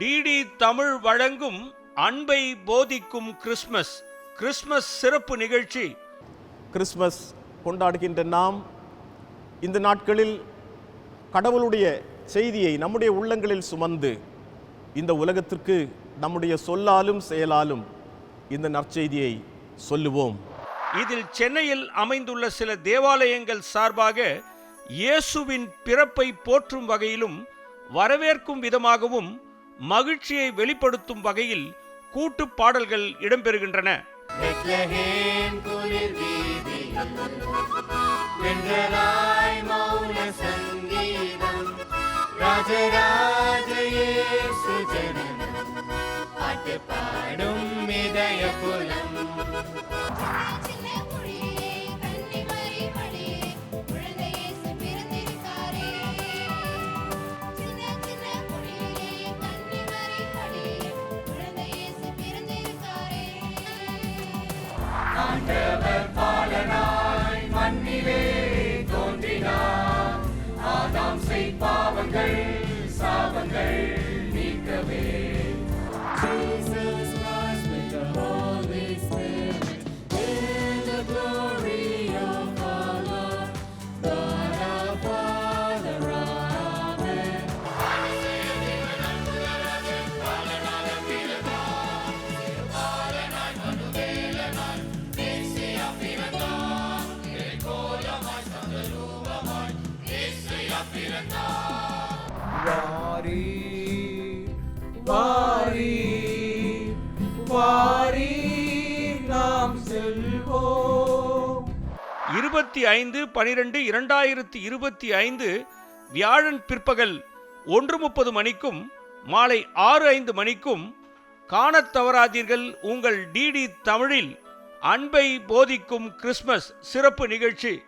DD Tamil வழங்கும் அன்பை போதிக்கும் கிறிஸ்மஸ் கிறிஸ்மஸ் சிறப்பு நிகழ்ச்சி. கிறிஸ்மஸ் கொண்டாடுகின்ற நாம் இந்த நாட்களில் கடவுளுடைய செய்தியை நம்முடைய உள்ளங்களில் சுமந்து இந்த உலகத்திற்கு நம்முடைய சொல்லாலும் செயலாலும் இந்த நற்செய்தியை சொல்லுவோம். இதில் சென்னையில் அமைந்துள்ள சில தேவாலயங்கள் சார்பாக இயேசுவின் பிறப்பை போற்றும் வகையிலும் வரவேற்கும் விதமாகவும் மகிழ்ச்சியை வெளிப்படுத்தும் வகையில் கூட்டு பாடல்கள் இடம்பெறுகின்றன. பாடும் இதய புலம் Naquela வாரி வாரி வாரி நாம் செல்வோம். இருபத்தி ஐந்து பனிரெண்டு இரண்டாயிரத்தி இருபத்தி ஐந்து வியாழன் பிற்பகல் ஒன்று முப்பது மணிக்கும் மாலை ஆறு ஐந்து மணிக்கும் காணத் தவறாதீர்கள். உங்கள் டிடி தமிழில் அன்பை போதிக்கும் கிறிஸ்மஸ் சிறப்பு நிகழ்ச்சி.